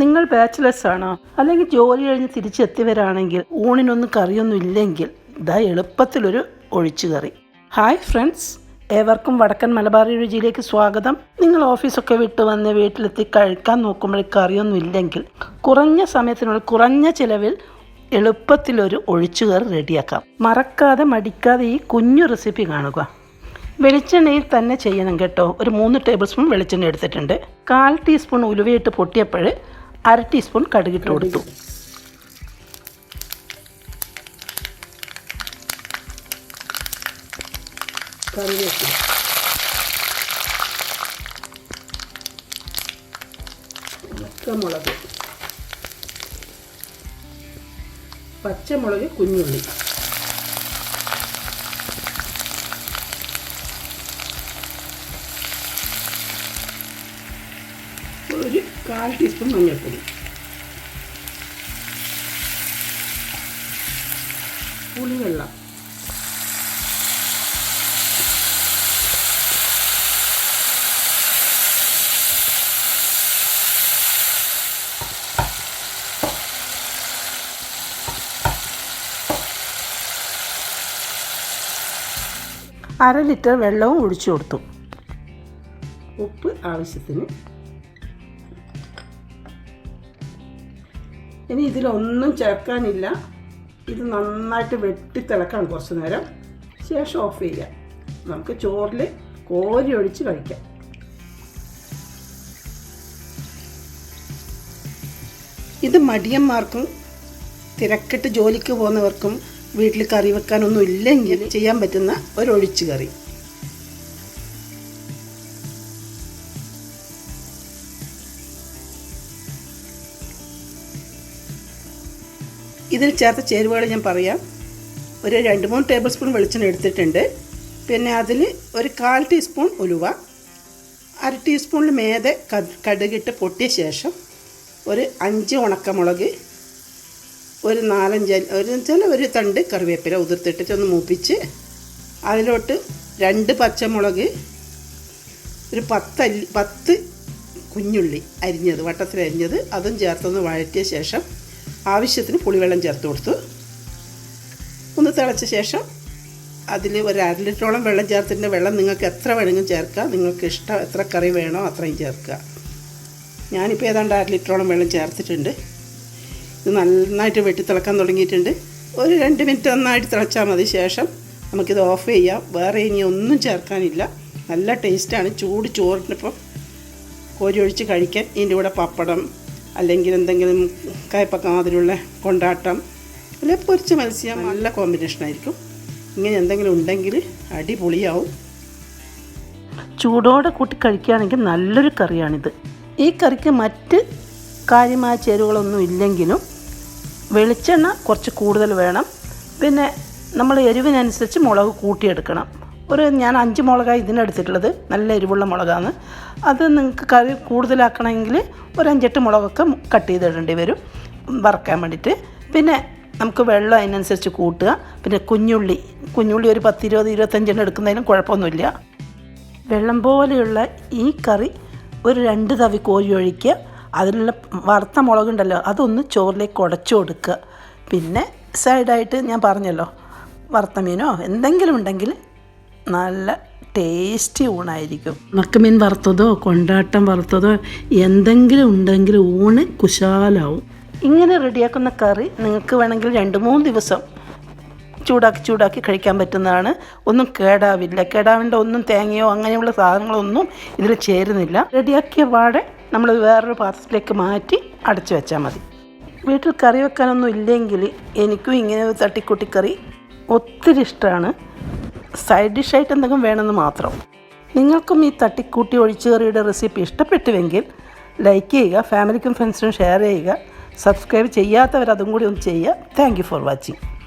നിങ്ങൾ ബാച്ചിലേഴ്സ് ആണോ? അല്ലെങ്കിൽ ജോലി കഴിഞ്ഞ് തിരിച്ചെത്തിയവരാണെങ്കിൽ ഊണിനൊന്നും കറിയൊന്നും ഇല്ലെങ്കിൽ ഇതാ എളുപ്പത്തിലൊരു ഒഴിച്ചു കറി. ഹായ് ഫ്രണ്ട്സ് ഏവർക്കും വടക്കൻ മലബാർ രുചിയിലേക്ക് സ്വാഗതം. നിങ്ങൾ ഓഫീസൊക്കെ വിട്ട് വന്ന് വീട്ടിലെത്തി കഴിക്കാൻ നോക്കുമ്പോൾ കറിയൊന്നും ഇല്ലെങ്കിൽ കുറഞ്ഞ സമയത്തിനുള്ളിൽ കുറഞ്ഞ ചിലവിൽ എളുപ്പത്തിലൊരു ഒഴിച്ചുകറി റെഡിയാക്കാം. മറക്കാതെ മടിക്കാതെ ഈ കുഞ്ഞു റെസിപ്പി കാണുക. വെളിച്ചെണ്ണയിൽ തന്നെ ചെയ്യണം കേട്ടോ. ഒരു മൂന്ന് ടേബിൾ സ്പൂൺ വെളിച്ചെണ്ണ എടുത്തിട്ടുണ്ട്. കാൽ ടീസ്പൂൺ ഉലുവയിട്ട് പൊട്ടിയപ്പോൾ അര ടീസ്പൂൺ കടുകിട്ട് കൊടുത്തു. ഉണക്കമുളക് പച്ചമുളക് കുഞ്ഞുള്ളി ഒരു കാൽ ടീസ്പൂൺ മഞ്ഞൾപ്പൊടി. പുളിവെള്ളം. അര ലിറ്റർ വെള്ളവും ഒഴിച്ചു കൊടുത്തു. ഉപ്പ് ആവശ്യത്തിന് ഇനി ഇതിലൊന്നും ചേർക്കാനില്ല. ഇത് നന്നായിട്ട് വെട്ടി തിളക്കാം കുറച്ച് നേരം. ശേഷം ഓഫ് ചെയ്യാം. നമുക്ക് ചോറിൽ കോരി ഒഴിച്ച് കഴിക്കാം. ഇത് മടിയന്മാർക്കും തിരക്കിട്ട് ജോലിക്ക് പോകുന്നവർക്കും വീട്ടിൽ കറി വെക്കാനൊന്നും ഇല്ലെങ്കിൽ ചെയ്യാൻ പറ്റുന്ന ഒരു ഒഴിച്ചു കറി. ഇതിൽ ചേർത്ത ചേരുവകൾ ഞാൻ പറയാം. ഒരു രണ്ട് മൂന്ന് ടേബിൾ സ്പൂൺ വെളിച്ചെണ്ണ എടുത്തിട്ടുണ്ട്. പിന്നെ അതിൽ ഒരു കാൽ ടീസ്പൂൺ ഉലുവ അര ടീസ്പൂണിൽ മേതെ കടുകിട്ട് പൊട്ടിയ ശേഷം ഒരു അഞ്ച് ഉണക്കമുളക് ഒരു നാലഞ്ച് ഒരു ചില ഒരു തണ്ട് കറിവേപ്പില ഉതിർത്തിട്ടിട്ട് ഒന്ന് മൂപ്പിച്ച് അതിലോട്ട് രണ്ട് പച്ചമുളക് ഒരു പത്തല്ലി പത്ത് കുഞ്ഞുള്ളി അരിഞ്ഞത് വട്ടത്തിൽ അരിഞ്ഞത് അതും ചേർത്തൊന്ന് വഴറ്റിയ ശേഷം ആവശ്യത്തിന് പുളിവെള്ളം ചേർത്ത് കൊടുത്തു. ഒന്ന് തിളച്ച ശേഷം അതിൽ ഒരു അര ലിറ്ററോളം വെള്ളം ചേർത്തിന്റെ വെള്ളം നിങ്ങൾക്ക് എത്ര വേണമെങ്കിലും ചേർക്കുക നിങ്ങൾക്ക് ഇഷ്ടം എത്ര കറി വേണോ അത്രയും ചേർക്കുക ഞാനിപ്പോൾ ഏതാണ്ട് അര ലിറ്ററോളം വെള്ളം ചേർത്തിട്ടുണ്ട്. ഇത് നന്നായിട്ട് വെട്ടി തിളക്കാൻ തുടങ്ങിയിട്ടുണ്ട്. ഒരു രണ്ട് മിനിറ്റ് നന്നായിട്ട് തിളച്ചാൽ മതി. ശേഷം നമുക്കിത് ഓഫ് ചെയ്യാം. വേറെ ഇനി ഒന്നും ചേർക്കാനില്ല. നല്ല ടേസ്റ്റാണ് ചൂട് ചോറിനിപ്പം കോരി ഒഴിച്ച് കഴിക്കാൻ ഇതിന്റെ കൂടെ പപ്പടം അല്ലെങ്കിൽ എന്തെങ്കിലും കയ്പക്ക മാതിരിയുള്ള കൊണ്ടാട്ടം അല്ലെ പൊരിച്ച മത്സ്യം നല്ല കോമ്പിനേഷൻ ആയിരിക്കും. ഇങ്ങനെ എന്തെങ്കിലും ഉണ്ടെങ്കിൽ അടിപൊളിയാവും. ചൂടോടെ കൂട്ടി കഴിക്കുകയാണെങ്കിൽ നല്ലൊരു കറിയാണിത്. ഈ കറിക്ക് മറ്റ് കാര്യമായ ചേരുവകളൊന്നും ഇല്ലെങ്കിലും വെളിച്ചെണ്ണ കുറച്ച് കൂടുതൽ വേണം. പിന്നെ നമ്മൾ എരിവിനനുസരിച്ച് മുളക് കൂട്ടിയെടുക്കണം. ഒരു ഞാൻ അഞ്ച് മുളകാണ് ഇതിനെടുത്തിട്ടുള്ളത് നല്ല എരിവുള്ള മുളകാണ്. അത് നിങ്ങൾക്ക് കറി കൂടുതലാക്കണമെങ്കിൽ ഒരു അഞ്ചെട്ട് മുളകൊക്കെ കട്ട് ചെയ്തിടേണ്ടി വരും. വറക്കാൻ വേണ്ടിയിട്ട്. പിന്നെ നമുക്ക് വെള്ളം അതിനനുസരിച്ച് കൂട്ടുക. പിന്നെ കുഞ്ഞുള്ളി. കുഞ്ഞുള്ളി ഒരു പത്ത് ഇരുപത് ഇരുപത്തഞ്ചെണ്ണം എടുക്കുന്നതിനും കുഴപ്പമൊന്നുമില്ല. വെള്ളം പോലെയുള്ള ഈ കറി ഒരു രണ്ട് തവി കോരി ഒഴിക്കുക. അതിലുള്ള വറുത്ത മുളകുണ്ടല്ലോ അതൊന്ന് ചോറിലേക്ക് ഉടച്ചു കൊടുക്കുക. പിന്നെ സൈഡായിട്ട് ഞാൻ പറഞ്ഞല്ലോ വറുത്ത മീനോ എന്തെങ്കിലും ഉണ്ടെങ്കിൽ നല്ല ടേസ്റ്റി ഊണായിരിക്കും. മക്കമീൻ വറുത്തതോ കൊണ്ടാട്ടം വറുത്തതോ എന്തെങ്കിലും ഉണ്ടെങ്കിൽ ഊണ് കുശാലാവും. ഇങ്ങനെ റെഡിയാക്കുന്ന കറി നിങ്ങൾക്ക് വേണമെങ്കിൽ രണ്ട് മൂന്ന് ദിവസം ചൂടാക്കി ചൂടാക്കി കഴിക്കാൻ പറ്റുന്നതാണ്. ഒന്നും കേടാവില്ല. കേടാവേണ്ട ഒന്നും തേങ്ങയോ അങ്ങനെയുള്ള സാധനങ്ങളൊന്നും ഇതിൽ ചേരുന്നില്ല. റെഡിയാക്കിയ പാടെ നമ്മൾ വേറൊരു പാത്രത്തിലേക്ക് മാറ്റി അടച്ചു വെച്ചാൽ മതി. വീട്ടിൽ കറി വെക്കാനൊന്നും ഇല്ലെങ്കിൽ എനിക്കും ഇങ്ങനെ ഒരു തട്ടിക്കൂട്ടിക്കറി ഒത്തിരി ഇഷ്ടമാണ്. സൈഡ് ഡിഷായിട്ട് എന്തെങ്കിലും വേണമെന്ന് മാത്രം. നിങ്ങൾക്കും ഈ തട്ടിക്കൂട്ടി ഒഴിച്ചുകറിയുടെ റെസിപ്പി ഇഷ്ടപ്പെട്ടുവെങ്കിൽ ലൈക്ക് ചെയ്യുക ഫാമിലിക്കും ഫ്രണ്ട്സിനും ഷെയർ ചെയ്യുക സബ്സ്ക്രൈബ് ചെയ്യാത്തവർ അതും കൂടി ഒന്ന് ചെയ്യുക. Thank for watching.